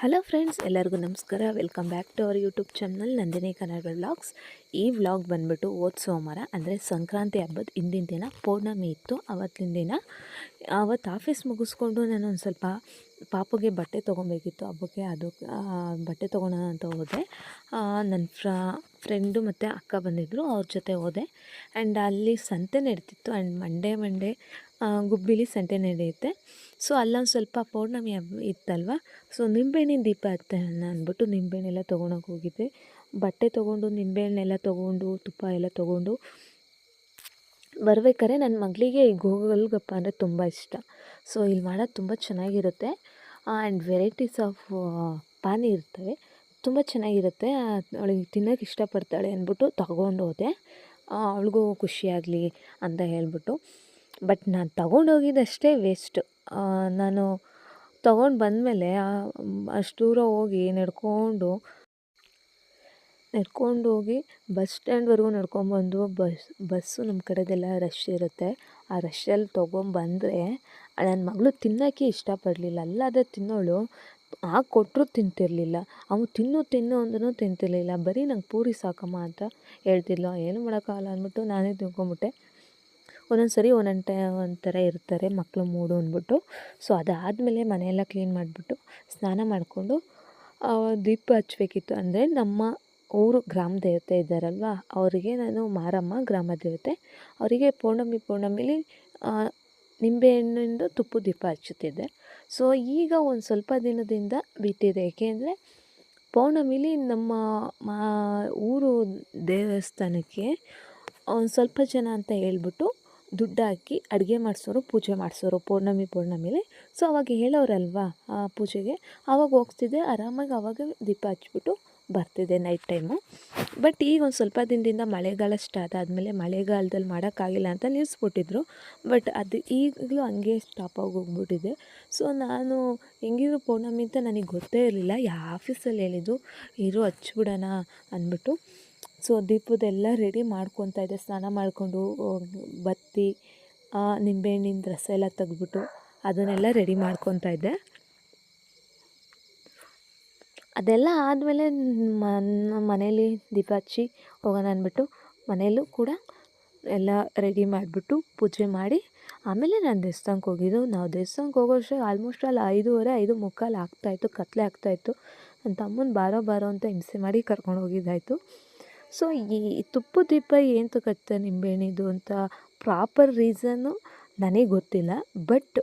Hello friends, ಎಲ್ಲರಿಗೂ ನಮಸ್ಕಾರ. Welcome back to our YouTube channel Nandini Kannada vlogs. ಈ vlog ಬಂದ್ಬಿಟ್ಟು ಓದ್ ಸೋಮವಾರ, ಅಂದರೆ ಸಂಕ್ರಾಂತಿ ಹಬ್ಬದ ಹಿಂದಿನ ದಿನ, ಪೌರ್ಣಮಿ ಇತ್ತು. ಅವತ್ತಿನ ದಿನ ಅವತ್ತು ಆಫೀಸ್ ಮುಗಿಸ್ಕೊಂಡು ನಾನು ಒಂದು ಸ್ವಲ್ಪ ಪಾಪಗೆ ಬಟ್ಟೆ ತೊಗೊಬೇಕಿತ್ತು. ಹಬ್ಬಕ್ಕೆ ಅದು ಬಟ್ಟೆ ತೊಗೊಳೋಣ ಅಂತ ಹೋದೆ. ನನ್ನ ಫ್ರ ಫ್ರೆಂಡು ಮತ್ತು ಅಕ್ಕ ಬಂದಿದ್ದರು ಅವ್ರ ಜೊತೆ ಹೋದೆ. ಆ್ಯಂಡ್ ಅಲ್ಲಿ ಸಂತೆ ನಡೀತಿತ್ತು. ಆ್ಯಂಡ್ ಮಂಡೇ ಮಂಡೇ ಗುಬ್ಬಿಲಿ ಸಂತೆ ನಡೆಯುತ್ತೆ. ಸೊ ಅಲ್ಲೊಂದು ಸ್ವಲ್ಪ ಪೌರ್ಣಮಿ ಹಬ್ಬ ಇತ್ತಲ್ವ? ಸೊ ನಿಂಬೆಹಣ್ಣಿನ ದೀಪ ಹಚ್ಚೋಣ ಅಂದ್ಬಿಟ್ಟು ನಿಂಬೆಹಣ್ಣೆಲ್ಲ ತೊಗೊಳಕ್ಕೆ ಹೋಗಿದ್ದೆ. ಬಟ್ಟೆ ತೊಗೊಂಡು, ನಿಂಬೆಹಣ್ಣೆಲ್ಲ ತೊಗೊಂಡು, ತುಪ್ಪ ಎಲ್ಲ ತೊಗೊಂಡು ಬರ್ಬೇಕಾದ್ರೆ ನನ್ನ ಮಗಳಿಗೆ ಈ ಗೋಗಲ್ಗಪ್ಪ ಅಂದರೆ ತುಂಬ ಇಷ್ಟ. ಸೊ ಇಲ್ಲಿ ಮಾಡೋದು ತುಂಬ ಚೆನ್ನಾಗಿರುತ್ತೆ. ಆ್ಯಂಡ್ ವೆರೈಟೀಸ್ ಆಫ್ ಪಾನಿ ಇರ್ತವೆ. ತುಂಬ ಚೆನ್ನಾಗಿರುತ್ತೆ. ಅವಳಿಗೆ ತಿನ್ನೋಕೆ ಇಷ್ಟಪಡ್ತಾಳೆ ಅಂದ್ಬಿಟ್ಟು ತಗೊಂಡು ಹೋದೆ. ಅವಳಿಗೂ ಖುಷಿಯಾಗಲಿ ಅಂತ ಹೇಳ್ಬಿಟ್ಟು. ಬಟ್ ನಾನು ತಗೊಂಡೋಗಿದ್ದಷ್ಟೇ ವೇಸ್ಟ್ ನಾನು ತೊಗೊಂಡು ಬಂದಮೇಲೆ ಅಷ್ಟು ದೂರ ಹೋಗಿ ನಡ್ಕೊಂಡು ನಡ್ಕೊಂಡು ಹೋಗಿ ಬಸ್ ಸ್ಟ್ಯಾಂಡ್ವರೆಗೂ ನಡ್ಕೊಂಡ್ಬಂದು ಬಸ್ ಬಸ್ಸು ನಮ್ಮ ಕಡೆದೆಲ್ಲ ರಶ್ ಇರುತ್ತೆ. ಆ ರಶ್ಶಲ್ಲಿ ತೊಗೊಂಬಂದರೆ ನನ್ನ ಮಗಳು ತಿನ್ನೋಕ್ಕೆ ಇಷ್ಟಪಡಲಿಲ್ಲ. ಅಲ್ಲಾದರೆ ತಿನ್ನೋಳು. ಹಾಕಿ ಕೊಟ್ಟರು ತಿಂತಿರಲಿಲ್ಲ. ಅವನು ತಿನ್ನು ತಿನ್ನು ಅಂದ್ರೂ ತಿಂತಿರಲಿಲ್ಲ. ಬರೀ ನಂಗೆ ಪೂರಿ ಸಾಕಮ್ಮ ಅಂತ ಹೇಳ್ತಿದ್ಲು. ಏನು ಮಾಡೋಕ್ಕಾಗಲ್ಲ ಅಂದ್ಬಿಟ್ಟು ನಾನೇ ತಿನ್ಕೊಂಬಿಟ್ಟೆ. ಒಂದೊಂದು ಸರಿ ಒಂದೊಂದು ಟೈ ಒಂಥರ ಇರ್ತಾರೆ ಮಕ್ಕಳು ಮೂಡು ಅಂದ್ಬಿಟ್ಟು. ಸೊ, ಅದಾದಮೇಲೆ ಮನೆಯೆಲ್ಲ ಕ್ಲೀನ್ ಮಾಡಿಬಿಟ್ಟು ಸ್ನಾನ ಮಾಡಿಕೊಂಡು ದೀಪ ಹಚ್ಚಬೇಕಿತ್ತು ಅಂದರೆ ನಮ್ಮ ಊರು ಗ್ರಾಮ ದೇವತೆ ಇದ್ದಾರಲ್ವ, ಅವರಿಗೆ ನಾನು ಮಾರಮ್ಮ ಗ್ರಾಮ ದೇವತೆ. ಅವರಿಗೆ ಪೌರ್ಣಮಿ, ಪೌರ್ಣಮಿಲಿ ನಿಂಬೆಹಣ್ಣಿಂದು ತುಪ್ಪು ದೀಪ ಹಚ್ಚುತ್ತಿದ್ದೆ. ಸೊ ಈಗ ಒಂದು ಸ್ವಲ್ಪ ದಿನದಿಂದ ಬಿಟ್ಟಿದೆ. ಏಕೆಂದರೆ, ಪೌರ್ಣಮಿಲಿ ನಮ್ಮ ಮಾ, ಊರು ದೇವಸ್ಥಾನಕ್ಕೆ ಒಂದು ಸ್ವಲ್ಪ ಜನ ಅಂತ ಹೇಳ್ಬಿಟ್ಟು ದುಡ್ಡು ಹಾಕಿ ಅಡುಗೆ ಮಾಡಿಸೋರು, ಪೂಜೆ ಮಾಡಿಸೋರು, ಪೌರ್ಣಮಿ ಪೌರ್ಣಮಿಲಿ. ಸೊ ಅವಾಗ ಹೇಳೋರಲ್ವಾ ಆ ಪೂಜೆಗೆ? ಆವಾಗ ಹೋಗ್ತಿದ್ದೆ. ಆರಾಮಾಗಿ ಆವಾಗ ದೀಪ ಹಚ್ಬಿಟ್ಟು ಬರ್ತಿದ್ದೆ ನೈಟ್ ಟೈಮು ಬಟ್ ಈಗ ಒಂದು ಸ್ವಲ್ಪ ದಿನದಿಂದ ಮಳೆಗಾಲ ಸ್ಟಾರ್ಟ್ ಆದಮೇಲೆ ಮಳೆಗಾಲದಲ್ಲಿ ಮಾಡೋಕ್ಕಾಗಿಲ್ಲ ಅಂತ ನಿಲ್ಲಿಸ್ಬಿಟ್ಟಿದ್ರು ಬಟ್ ಅದು ಈಗಲೂ ಹಂಗೆ ಸ್ಟಾಪ್ ಆಗಿ ಹೋಗ್ಬಿಟ್ಟಿದೆ. ಸೊ ನಾನು ಹೆಂಗಿದ್ರು ಪೌರ್ಣಮಿ ಅಂತ ನನಗೆ ಗೊತ್ತೇ ಇರಲಿಲ್ಲ. ಯಾವ ಆಫೀಸಲ್ಲಿ ಹೇಳಿದ್ದು ಇರು ಹಚ್ಚಿಬಿಡೋಣ ಅಂದ್ಬಿಟ್ಟು. ಸೊ ದೀಪದೆಲ್ಲ ರೆಡಿ ಮಾಡ್ಕೊತಾ ಇದ್ದೆ. ಸ್ನಾನ ಮಾಡಿಕೊಂಡು ಬತ್ತಿ ನಿಂಬೆಹಣ್ಣಿನ ರಸ ಎಲ್ಲ ತೆಗೆದ್ಬಿಟ್ಟು ಅದನ್ನೆಲ್ಲ ರೆಡಿ ಮಾಡ್ಕೊತಾ ಇದ್ದೆ. ಅದೆಲ್ಲ ಆದಮೇಲೆ ನಮ್ಮ ಮನೇಲಿ ದೀಪ ಹಚ್ಚಿ ಹೋಗೋಣ ಅಂದ್ಬಿಟ್ಟು ಮನೆಯಲ್ಲೂ ಕೂಡ ಎಲ್ಲ ರೆಡಿ ಮಾಡಿಬಿಟ್ಟು ಪೂಜೆ ಮಾಡಿ ಆಮೇಲೆ ನಾನು ದೇವಸ್ಥಾನಕ್ಕೆ ಹೋಗಿದ್ದು. ನಾವು ದೇವಸ್ಥಾನಕ್ಕೆ ಹೋಗೋ ಅಷ್ಟೇ ಆಲ್ಮೋಸ್ಟ್ ಅಲ್ಲಿ ಐದೂವರೆ, ಐದು ಮುಕ್ಕಾಲು ಆಗ್ತಾಯಿತ್ತು ಕತ್ತಲೆ ಆಗ್ತಾಯಿತ್ತು ನನ್ನ ತಮ್ಮನ ಬಾರೋ ಬಾರೋ ಅಂತ ಹಿಂಸೆ ಮಾಡಿ ಕರ್ಕೊಂಡು ಹೋಗಿದ್ದಾಯಿತು. ಸೊ ಈ ತುಪ್ಪದ ದೀಪ ಏನು ತಗತ್ತೆ ನಿಂಬೆಹಣ್ಣಿದು ಅಂತ ಪ್ರಾಪರ್ ರೀಸನ್ನು ನನಗೆ ಗೊತ್ತಿಲ್ಲ. ಬಟ್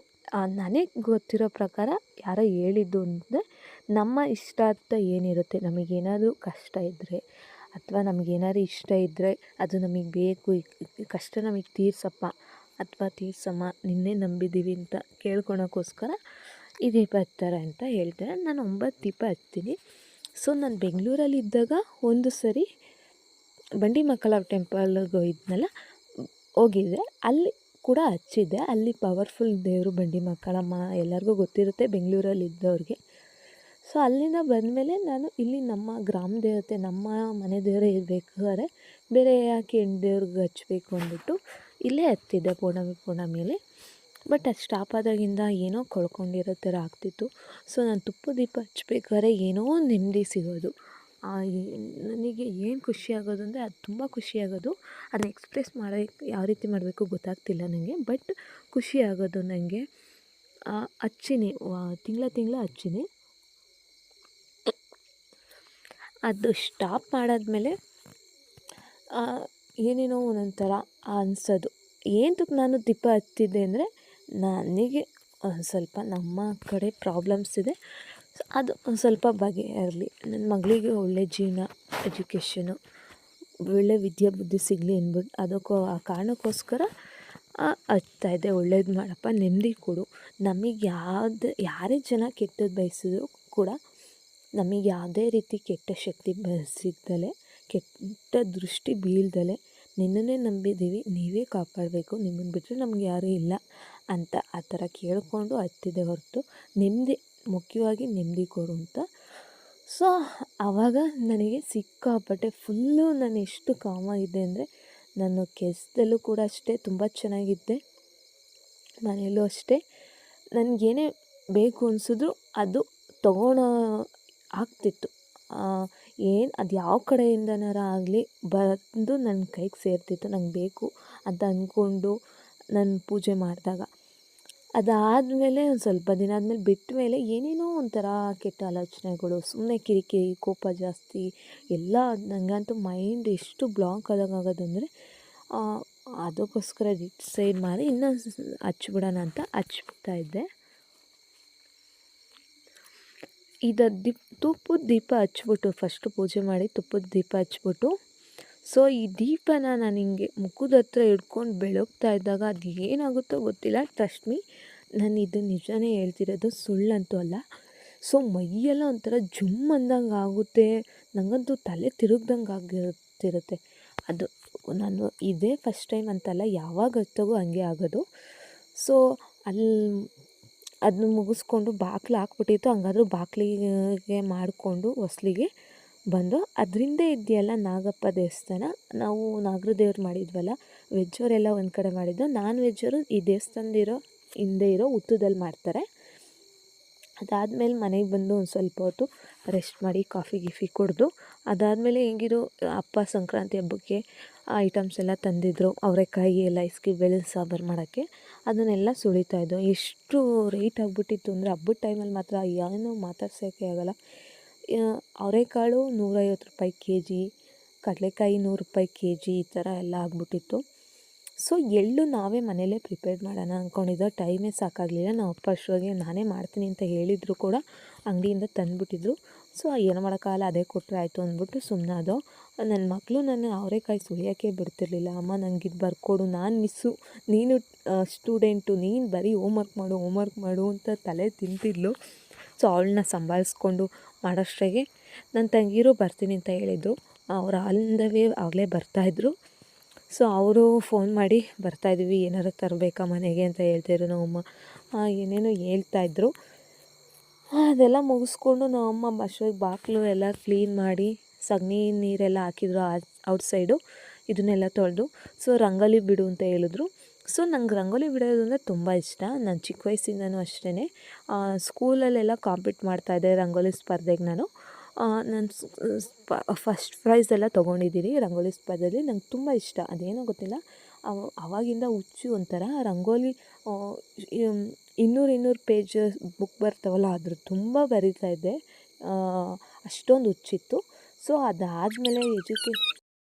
ನನಗೆ ಗೊತ್ತಿರೋ ಪ್ರಕಾರ ಯಾರೋ ಹೇಳಿದ್ದು ಅಂದರೆ ನಮ್ಮ ಇಷ್ಟಾರ್ಥ ಏನಿರುತ್ತೆ, ನಮಗೇನಾದರೂ ಕಷ್ಟ ಇದ್ದರೆ ಅಥವಾ ನಮಗೇನಾದ್ರು ಇಷ್ಟ ಇದ್ದರೆ ಅದು ನಮಗೆ ಬೇಕು ಕಷ್ಟ ನಮಗೆ ತೀರ್ಸಪ್ಪ ಅಥವಾ ತೀರ್ಸಮ್ಮ, ನಿನ್ನೆ ನಂಬಿದ್ದೀವಿ ಅಂತ ಕೇಳ್ಕೊಳೋಕ್ಕೋಸ್ಕರ ಈ ದೀಪ ಹಚ್ತಾರೆ ಅಂತ ಹೇಳ್ತಾರೆ. ನಾನು ಒಂಬತ್ತು ದೀಪ ಹಚ್ತೀನಿ. ಸೊ, ನಾನು ಬೆಂಗಳೂರಲ್ಲಿ ಇದ್ದಾಗ ಒಂದು ಸರಿ ಬಂಡಿ ಮಕ್ಕಳ ಟೆಂಪಲ್ಗೆ ಹೋಗಿದ್ನಲ್ಲ, ಹೋಗಿದ್ದೆ. ಅಲ್ಲಿ ಕೂಡ ಹಚ್ಚಿದ್ದೆ. ಅಲ್ಲಿ ಪವರ್ಫುಲ್ ದೇವರು ಬಂಡಿ ಮಕ್ಕಳಮ್ಮ ಎಲ್ಲರಿಗೂ ಗೊತ್ತಿರುತ್ತೆ ಬೆಂಗಳೂರಲ್ಲಿ ಇದ್ದವ್ರಿಗೆ. ಸೊ ಅಲ್ಲಿಂದ ಬಂದಮೇಲೆ ನಾನು ಇಲ್ಲಿ ನಮ್ಮ ಗ್ರಾಮ ದೇವತೆ, ನಮ್ಮ ಮನೆ ದೇವರೇ ಇರಬೇಕಾದ್ರೆ ಬೇರೆ ಯಾಕೆ ಹೆಣ್ಣು ದೇವ್ರಿಗೆ ಹಚ್ಚಬೇಕು ಅಂದ್ಬಿಟ್ಟು ಇಲ್ಲೇ ಹತ್ತಿದ್ದೆ ಪೂರ್ಣಮಿ, ಪೂರ್ಣಮಿಯಲ್ಲಿ. ಬಟ್ ಅದು ಸ್ಟಾಪ್ ಆದಾಗಿಂದ ಏನೋ ಕಳ್ಕೊಂಡಿರೋ ಥರ ಆಗ್ತಿತ್ತು. ಸೊ ನಾನು ತುಪ್ಪ ದೀಪ ಹಚ್ಬೇಕಾದ್ರೆ ಏನೋ ನೆಮ್ಮದಿ ಸಿಗೋದು. ನನಗೆ ಏನು ಖುಷಿ ಆಗೋದು ಅಂದರೆ ಅದು ತುಂಬ ಖುಷಿ ಆಗೋದು. ಅದನ್ನ ಎಕ್ಸ್ಪ್ರೆಸ್ ಮಾಡೋಕ್ಕೆ ಯಾವ ರೀತಿ ಮಾಡಬೇಕು ಗೊತ್ತಾಗ್ತಿಲ್ಲ ನನಗೆ ಬಟ್ ಖುಷಿ ಆಗೋದು ನನಗೆ ಹಚ್ಚಿನಿ ತಿಂಗಳ ತಿಂಗಳ ಹಚ್ಚಿನಿ ಅದು ಸ್ಟಾಪ್ ಮಾಡಾದಮೇಲೆ ಏನೇನೋ ಒಂದೊಂಥರ ಅನ್ಸೋದು. ಏನಕ್ಕೆ ನಾನು ದೀಪ ಹತ್ತಿದ್ದೆ ಅಂದರೆ, ನನಗೆ ಸ್ವಲ್ಪ ನಮ್ಮ ಕಡೆ ಪ್ರಾಬ್ಲಮ್ಸ್ ಇದೆ. ಅದು ಒಂದು ಸ್ವಲ್ಪ ಬಗೆಹರಲಿ ನನ್ನ ಮಗಳಿಗೆ ಒಳ್ಳೆಯ ಜೀವನ ಎಜುಕೇಷನು ಒಳ್ಳೆಯ ವಿದ್ಯಾ ಬುದ್ಧಿ ಸಿಗಲಿ ಅಂದ್ಬಿಟ್ಟು ಅದಕ್ಕೋ ಆ ಕಾರಣಕ್ಕೋಸ್ಕರ ಹಚ್ತಾಯಿದ್ದೆ ಒಳ್ಳೇದು ಮಾಡಪ್ಪ, ನೆಮ್ಮದಿ ಕೊಡು. ನಮಗೆ ಯಾವ್ದು, ಯಾರೇ ಜನ ಕೆಟ್ಟದ್ದು ಬಯಸಿದ್ರು ಕೂಡ ನಮಗೆ ಯಾವುದೇ ರೀತಿ ಕೆಟ್ಟ ಶಕ್ತಿ ಬ ಸಿಗ್ದಲೆ ಕೆಟ್ಟ ದೃಷ್ಟಿ ಬೀಳ್ದಲೆ ನಿನ್ನನ್ನೇ ನಂಬಿದ್ದೀವಿ, ನೀವೇ ಕಾಪಾಡಬೇಕು. ನಿಮ್ಮನ್ನು ಬಿಟ್ಟರೆ ನಮ್ಗೆ ಯಾರೂ ಇಲ್ಲ ಅಂತ ಆ ಥರ ಕೇಳಿಕೊಂಡು ಹತ್ತಿದೆ ಹೊರತು. ನೆಮ್ಮದಿ ಮುಖ್ಯವಾಗಿ ನೆಮ್ಮದಿ ಕೊಡು ಅಂತ. ಸೊ ಆವಾಗ ನನಗೆ ಸಿಕ್ಕಾಪಟ್ಟೆ ಫುಲ್ಲು ನಾನು ಎಷ್ಟು ಕಾಮಾಗಿದ್ದೆ ಅಂದರೆ ನಾನು ಕೆಲಸದಲ್ಲೂ ಕೂಡ ಅಷ್ಟೇ ತುಂಬ ಚೆನ್ನಾಗಿದ್ದೆ. ಮನೆಯಲ್ಲೂ ಅಷ್ಟೇ. ನನಗೇನೇ ಬೇಕು ಅನಿಸಿದ್ರು ಅದು ತಗೊಳೋ ಆಗ್ತಿತ್ತು. ಏನು ಅದು ಯಾವ ಕಡೆಯಿಂದನಾರ ಆಗಲಿ ಬಂದು ನನ್ನ ಕೈಗೆ ಸೇರ್ತಿತ್ತು. ನಂಗೆ ಬೇಕು ಅಂತ ಅಂದ್ಕೊಂಡು ನಾನು ಪೂಜೆ ಮಾಡಿದಾಗ. ಅದಾದಮೇಲೆ ಒಂದು ಸ್ವಲ್ಪ ದಿನ ಆದಮೇಲೆ ಬಿಟ್ಟ ಮೇಲೆ ಏನೇನೋ ಒಂಥರ ಕೆಟ್ಟ ಆಲೋಚನೆಗಳು ಸುಮ್ಮನೆ ಕಿರಿಕಿರಿ, ಕೋಪ ಜಾಸ್ತಿ, ಎಲ್ಲ ನನಗಂತೂ ಮೈಂಡ್ ಎಷ್ಟು ಬ್ಲಾಕ್ ಆದಂಗೆ ಆಗೋದಂದರೆ ಅದಕ್ಕೋಸ್ಕರ ಡಿಸೈಡ್ ಮಾಡಿ ಇನ್ನೊಂದು ಹಚ್ಬಿಡೋಣ ಅಂತ ಹಚ್ಬಿಡ್ತಾ ಇದ್ದೆ. ಇದು ದೀಪ, ತುಪ್ಪದ ದೀಪ ಹಚ್ಬಿಟ್ಟು, ಫಸ್ಟು ಪೂಜೆ ಮಾಡಿ ತುಪ್ಪದ ದೀಪ ಹಚ್ಬಿಟ್ಟು ಸೊ ಈ ದೀಪನ ನಾನು ಹಿಂಗೆ ಮುಖದ ಹತ್ರ ಹಿಡ್ಕೊಂಡು ಬೆಳಗ್ತಾ ಇದ್ದಾಗ ಅದು ಏನಾಗುತ್ತೋ ಗೊತ್ತಿಲ್ಲ. ಟ್ರಸ್ಟ್ ಮೀ ನಾನು ಇದು ನಿಜನೇ ಹೇಳ್ತಿರೋದು ಸುಳ್ಳಂತೂ ಅಲ್ಲ. ಸೊ ಮೈಯೆಲ್ಲ ಒಂಥರ ಜುಮ್ ಅಂದಂಗೆ ಆಗುತ್ತೆ. ನನಗಂತೂ ತಲೆ ತಿರುಗ್ದಂಗೆ ಆಗಿರುತ್ತಿರುತ್ತೆ ಅದು ನಾನು ಇದೇ ಫಸ್ಟ್ ಟೈಮ್ ಅಂತಲ್ಲ, ಯಾವಾಗ ಹತ್ತೋಗೋ ಹಂಗೆ ಆಗೋದು. ಸೊ ಅಲ್ಲಿ ಅದನ್ನ ಮುಗಿಸ್ಕೊಂಡು ಬಾಕ್ಲು ಹಾಕ್ಬಿಟ್ಟಿತ್ತು. ಹಂಗಾದ್ರೂ ಬಾಕ್ಲಿಗೆ ಮಾಡಿಕೊಂಡು ಹೊಸ್ಲಿಗೆ ಬಂದು ಅದರಿಂದ ಇದೆಯಲ್ಲ ನಾಗಪ್ಪ ದೇವಸ್ಥಾನ. ನಾವು ನಾಗರ ದೇವ್ರು ಮಾಡಿದ್ವಲ್ಲ ವೆಜ್ಜವರೆಲ್ಲ ಒಂದು ಕಡೆ ಮಾಡಿದ್ದು. ನಾನ್ ವೆಜ್ಜವರು ಈ ದೇವಸ್ಥಾನದಿರೋ ಹಿಂದೆ ಇರೋ ಉತ್ತದಲ್ಲಿ ಮಾಡ್ತಾರೆ. ಅದಾದಮೇಲೆ ಮನೆಗೆ ಬಂದು ಒಂದು ಸ್ವಲ್ಪ ಹೊತ್ತು ರೆಸ್ಟ್ ಮಾಡಿ ಕಾಫಿ ಗಿಫಿ ಕುಡಿದು, ಅದಾದಮೇಲೆ ಹೆಂಗಿರು ಅಪ್ಪ ಸಂಕ್ರಾಂತಿ ಹಬ್ಬಕ್ಕೆ ಐಟಮ್ಸ್ ಎಲ್ಲ ತಂದಿದ್ರು, ಅವರೆಕಾಯಿ ಎಲ್ಲ ಇಸ್ಕಿ ಬೆಳೆ ಸಾಂಬಾರು ಮಾಡೋಕ್ಕೆ. ಅದನ್ನೆಲ್ಲ ಸುಳಿತಾಯಿದ್ದು ಎಷ್ಟು ರೇಟ್ ಆಗಿಬಿಟ್ಟಿತ್ತು ಅಂದರೆ, ಹಬ್ಬದ ಟೈಮಲ್ಲಿ ಮಾತ್ರ ಏನೂ ಮಾತಾಡ್ಸೋಕ್ಕೆ ಆಗೋಲ್ಲ. ಅವರೆಕಾಳು ನೂರೈವತ್ತು ರೂಪಾಯಿ ಕೆ ಜಿ ಕಡಲೆಕಾಯಿ ನೂರು ರೂಪಾಯಿ ಕೆ ಜಿ ಈ ಥರ ಎಲ್ಲ ಆಗಿಬಿಟ್ಟಿತ್ತು. ಸೊ, ಎಳ್ಳು ನಾವೇ ಮನೇಲೇ ಪ್ರಿಪೇರ್ ಮಾಡೋಣ ಅಂದ್ಕೊಂಡಿದ್ದೋ ಟೈಮೇ ಸಾಕಾಗಲಿಲ್ಲ. ನಾವು ಅಪ್ಪ ಅಷ್ಟೊಳಗೆ ನಾನೇ ಮಾಡ್ತೀನಿ ಅಂತ ಹೇಳಿದ್ರು ಕೂಡ ಅಂಗಡಿಯಿಂದ ತಂದುಬಿಟ್ಟಿದ್ರು. ಸೊ, ಏನು ಮಾಡೋಕ್ಕಾಗಲ್ಲ, ಅದೇ ಕೊಟ್ಟರೆ ಆಯಿತು ಅಂದ್ಬಿಟ್ಟು ಸುಮ್ಮನಾದೋ ನನ್ನ ಮಕ್ಕಳು ನನ್ನ ಅವರೆಕಾಯಿ ಸುಳಿಯೋಕ್ಕೆ ಬಿಡ್ತಿರ್ಲಿಲ್ಲ ಅಮ್ಮ ನನಗೆ ಇದು ಬರ್ಕೊಡು, ನಾನು ಮಿಸ್ಸು, ನೀನು ಸ್ಟೂಡೆಂಟು, ನೀನು ಬರೀ ಹೋಮ್ವರ್ಕ್ ಮಾಡು ಹೋಮ್ವರ್ಕ್ ಮಾಡು ಅಂತ ತಲೆ ತಿಂತಿದ್ಲು. ಸೊ ಅವಳನ್ನ ಸಂಭಾಳಿಸ್ಕೊಂಡು ಮಾಡೋಷ್ಟ್ರಾಗೆ ನನ್ನ ತಂಗೀರು ಬರ್ತೀನಿ ಅಂತ ಹೇಳಿದರು ಅವ್ರು ಅಲ್ಲಿಂದವೇ ಆಗಲೇ ಬರ್ತಾಯಿದ್ರು ಸೊ ಅವರು ಫೋನ್ ಮಾಡಿ ಬರ್ತಾಯಿದ್ವಿ ಏನಾರು ತರಬೇಕಾ ಮನೆಗೆ ಅಂತ ಹೇಳ್ತಾಯಿದ್ರು ನಮ್ಮಮ್ಮ. ಏನೇನೋ ಹೇಳ್ತಾಯಿದ್ರು ಅದೆಲ್ಲ ಮುಗಿಸ್ಕೊಂಡು ನಮ್ಮಮ್ಮ ಬಸ್ಸಿಗೆ ಬಾಗಿಲು ಎಲ್ಲ ಕ್ಲೀನ್ ಮಾಡಿ ಸಗಣಿ ನೀರೆಲ್ಲ ಹಾಕಿದ್ರು ಔಟ್ ಸೈಡು. ಇದನ್ನೆಲ್ಲ ತೊಳೆದು. ಸೊ ರಂಗೋಲಿ ಬಿಡು ಅಂತ ಹೇಳಿದ್ರು. ಸೊ, ನಂಗೆ ರಂಗೋಲಿ ಬಿಡೋದು ಅಂದರೆ ತುಂಬ ಇಷ್ಟ. ನಾನು ಚಿಕ್ಕ ವಯಸ್ಸಿಂದನೂ ಅಷ್ಟೇ ಸ್ಕೂಲಲ್ಲೆಲ್ಲ ಕಾಂಪೀಟ್ ಮಾಡ್ತಾಯಿದ್ದೆ ರಂಗೋಲಿ ಸ್ಪರ್ಧೆಗೆ ನಾನು. ನಾನು ಫಸ್ಟ್ ಪ್ರೈಸ್ ಎಲ್ಲ ತೊಗೊಂಡಿದ್ದೀನಿ ರಂಗೋಲಿ ಸ್ಪರ್ಧೆಯಲ್ಲಿ ನಂಗೆ ತುಂಬ ಇಷ್ಟ. ಅದೇನೋ ಗೊತ್ತಿಲ್ಲ. ಅವ ಆವಾಗಿಂದ ಹುಚ್ಚು ಒಂಥರ. ರಂಗೋಲಿ ಇನ್ನೂರು ಇನ್ನೂರು ಪೇಜ್ ಬುಕ್ ಬರ್ತಾವಲ್ಲ, ಅದ್ರ ತುಂಬ ಬರಿತಾಯಿದ್ದೆ ಅಷ್ಟೊಂದು ಹುಚ್ಚಿತ್ತು. ಸೊ ಅದಾದಮೇಲೆ ಎಜುಕೇ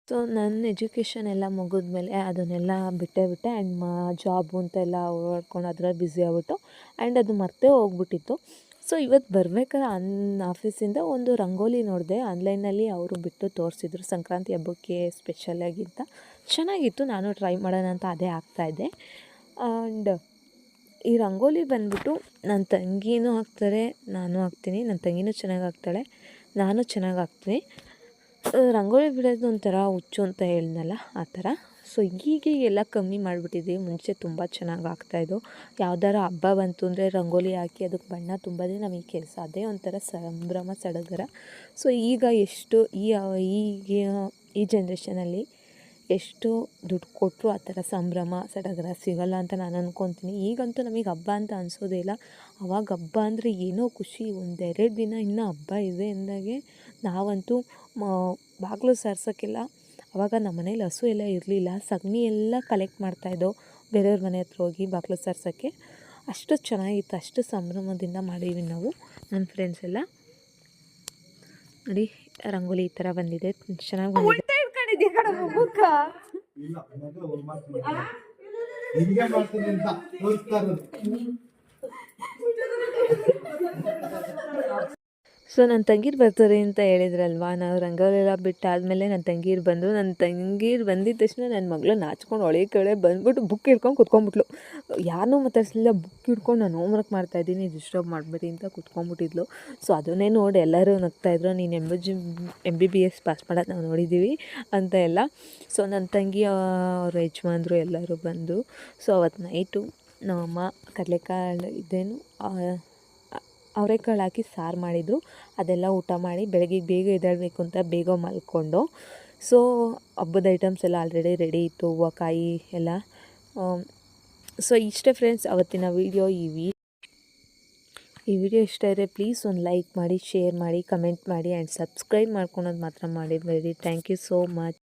ಸೊ ನನ್ನ ಎಜುಕೇಷನ್ ಎಲ್ಲ ಮುಗಿದ್ಮೇಲೆ ಅದನ್ನೆಲ್ಲ ಬಿಟ್ಟೇ ಬಿಟ್ಟೆ ಆ್ಯಂಡ್ ಮಾ ಜಾಬು ಅಂತೆಲ್ಲ ಓಡಾಡ್ಕೊಂಡು ಅದ್ರಲ್ಲಿ ಬ್ಯುಸಿ ಆಗ್ಬಿಟ್ಟು ಆ್ಯಂಡ್ ಅದು ಮರ್ತೇ ಹೋಗ್ಬಿಟ್ಟಿತ್ತು. ಸೊ ಇವತ್ತು ಬರ್ಬೇಕಾದ್ರೆ ಅನ್ ಆಫೀಸಿಂದ ಒಂದು ರಂಗೋಲಿ ನೋಡಿದೆ. ಆನ್ಲೈನಲ್ಲಿ ಅವರು ಬಿಟ್ಟು ತೋರಿಸಿದ್ರು ಸಂಕ್ರಾಂತಿ ಹಬ್ಬಕ್ಕೆ ಸ್ಪೆಷಲಾಗಿಂತ ಚೆನ್ನಾಗಿತ್ತು, ನಾನು ಟ್ರೈ ಮಾಡೋಣ ಅಂತ ಅದೇ ಆಗ್ತಾಯಿದ್ದೆ ಆ್ಯಂಡ್ ಈ ರಂಗೋಲಿ ಬಂದುಬಿಟ್ಟು ನನ್ನ ತಂಗಿನೂ ಹಾಕ್ತಾರೆ ನಾನು ಹಾಕ್ತೀನಿ ನನ್ನ ತಂಗಿನೂ ಚೆನ್ನಾಗಿ ಹಾಕ್ತಾಳೆ ನಾನು ಚೆನ್ನಾಗಿ ಹಾಕ್ತೀನಿ ರಂಗೋಲಿ ಬಿಡೋದು ಒಂಥರ ಹುಚ್ಚು ಅಂತ ಹೇಳಿದ್ನಲ್ಲ ಆ ಥರ. ಸೊ ಈಗ ಎಲ್ಲ ಕಮ್ಮಿ ಮಾಡಿಬಿಟ್ಟಿದ್ದೀವಿ. ಮುಂಚೆ ತುಂಬ ಚೆನ್ನಾಗಿ ಆಗ್ತಾಯಿದ್ದು ಯಾವ್ದಾರ ಹಬ್ಬ ಬಂತು ಅಂದರೆ ರಂಗೋಲಿ ಹಾಕಿ ಅದಕ್ಕೆ ಬಣ್ಣ ತುಂಬೋದೇ ನಮಗೆ ಕೆಲಸ. ಅದೇ ಒಂಥರ ಸಂಭ್ರಮ, ಸಡಗರ. ಸೊ ಈಗ ಎಷ್ಟು ಈ ಈಗ ಈ ಜನ್ರೇಷನಲ್ಲಿ ಎಷ್ಟು ದುಡ್ಡು ಕೊಟ್ಟರು ಆ ಥರ ಸಂಭ್ರಮ, ಸಡಗರ ಸಿಗಲ್ಲ ಅಂತ ನಾನು ಅಂದ್ಕೊತೀನಿ ಈಗಂತೂ ನಮಗೆ ಹಬ್ಬ ಅಂತ ಅನಿಸೋದೇ ಇಲ್ಲ. ಅವಾಗ ಹಬ್ಬ ಅಂದರೆ ಏನೋ ಖುಷಿ. ಒಂದೆರಡು ದಿನ ಇನ್ನೂ ಹಬ್ಬ ಇದೆ ಅಂದಾಗೆ ನಾವಂತೂ ಬಾಗಿಲು ಸಾರ್ಸೋಕ್ಕೆಲ್ಲ. ಅವಾಗ ನಮ್ಮ ಮನೇಲಿ ಹಸು ಎಲ್ಲ ಇರಲಿಲ್ಲ. ಸಗಣಿ ಎಲ್ಲ ಕಲೆಕ್ಟ್ ಮಾಡ್ತಾಯಿದ್ದೋ ಬೇರೆಯವ್ರ ಮನೆ ಹತ್ರ ಹೋಗಿ ಬಾಗಿಲು ಸಾರ್ಸೋಕ್ಕೆ. ಅಷ್ಟು ಚೆನ್ನಾಗಿತ್ತು. ಅಷ್ಟು ಸಂಭ್ರಮದಿಂದ ಮಾಡೀವಿ ನಾವು ನನ್ನ ಫ್ರೆಂಡ್ಸ್ ಎಲ್ಲ. ನೋಡಿ ರಂಗೋಲಿ ಈ ಥರ ಬಂದಿದೆ. ಚೆನ್ನಾಗಿ ಬಂದಿದೆ. ಸೊ ನನ್ನ ತಂಗೀರು ಬರ್ತಾರೆ ಅಂತ ಹೇಳಿದ್ರಲ್ವ? ನಾವು ರಂಗೋಲೆಲ್ಲ ಬಿಟ್ಟಾದಮೇಲೆ ನನ್ನ ತಂಗೀರು ಬಂದು ನನ್ನ ತಂಗೀರು ಬಂದಿದ್ದ ತಕ್ಷಣ ನನ್ನ ಮಗಳು ನಾಚ್ಕೊಂಡು ಒಳಗೆ ಕಡೆ ಬಂದ್ಬಿಟ್ಟು ಬುಕ್ ಹಿಡ್ಕೊಂಡು ಕುತ್ಕೊಂಡ್ಬಿಟ್ಲು. ಯಾರನ್ನೂ ಮಾತಾಡ್ಸಲಿಲ್ಲ. ಬುಕ್ ಹಿಡ್ಕೊಂಡು ನಾನು ಹೋಮ್ವರ್ಕ್ ಮಾಡ್ತಾಯಿದ್ದೀನಿ ಡಿಸ್ಟರ್ಬ್ ಮಾಡಬೇಡಿ ಅಂತ ಕುತ್ಕೊಂಡ್ಬಿಟ್ಟಿದ್ಲು. ಸೊ ಅದನ್ನೇ ನೋಡಿ ಎಲ್ಲರೂ ನಗ್ತಾಯಿದ್ರು ನೀನು M G M B B S pass ಮಾಡೋದು ನಾವು ನೋಡಿದ್ದೀವಿ ಅಂತ ಎಲ್ಲ. ಸೊ ನನ್ನ ತಂಗಿ ಅವ್ರ ಯಜಮಾನ್ರು ಎಲ್ಲರೂ ಬಂದು. ಸೊ ಅವತ್ತು ನೈಟು ನಮ್ಮಮ್ಮ ಕಡಲೆಕಾಳು ಇದೇನು ಅವರೆಕಾಳು ಹಾಕಿ ಸಾರು ಮಾಡಿದರು. ಅದೆಲ್ಲ ಊಟ ಮಾಡಿ ಬೆಳಗ್ಗೆ ಬೇಗ ಎದ್ದೇಳಬೇಕು ಅಂತ ಬೇಗ ಮಲ್ಕೊಂಡು. ಸೊ ಹಬ್ಬದ ಐಟಮ್ಸ್ ಎಲ್ಲ ಆಲ್ರೆಡಿ ರೆಡಿ ಇತ್ತು ಹೂವು ಕಾಯಿ ಎಲ್ಲ ಸೊ ಇಷ್ಟೇ ಫ್ರೆಂಡ್ಸ್ ಅವತ್ತಿನ ವೀಡಿಯೋ ಈ ವಿ, ಈ ವಿಡಿಯೋ ಇಷ್ಟ ಇದ್ದರೆ ಪ್ಲೀಸ್ ಒಂದು ಲೈಕ್ ಮಾಡಿ ಶೇರ್ ಮಾಡಿ ಕಮೆಂಟ್ ಮಾಡಿ ಆ್ಯಂಡ್ ಸಬ್ಸ್ಕ್ರೈಬ್ ಮಾಡ್ಕೊಳೋದು ಮಾತ್ರ ಮಾಡಿಬೇಡಿ ಥ್ಯಾಂಕ್ ಯು ಸೋ ಮಚ್